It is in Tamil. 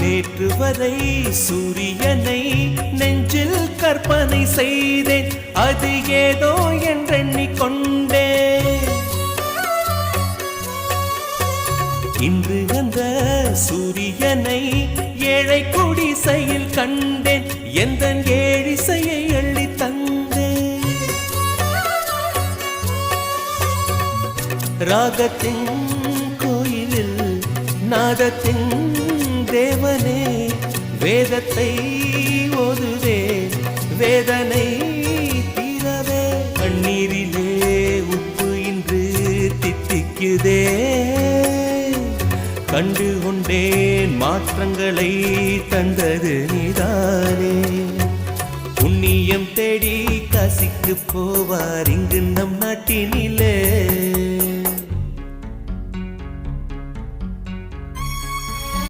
நேற்று வரை சூரியனை நெஞ்சில் கற்பனை செய்தேன். அது ஏதோ என்றெண்ணிக்கொண்டே இன்று அந்த சூரியனை ஏழை குடிசையில் கண்டேன். எந்த ஏழிசையை அள்ளி தந்தேன். ராகத்தின் கோயிலில் நாதத்தின் தேவனே வேதத்தை ஓதுவே வேதனை தீரவே. கண்ணீரிலே உப்பு இன்று தித்திக்குதே. கண்டு கொண்டேன் மாற்றங்களை தந்தது நீதானே. புண்ணியம் தேடி கசிக்கு போவார் இங்கு நம் நாட்டினில்.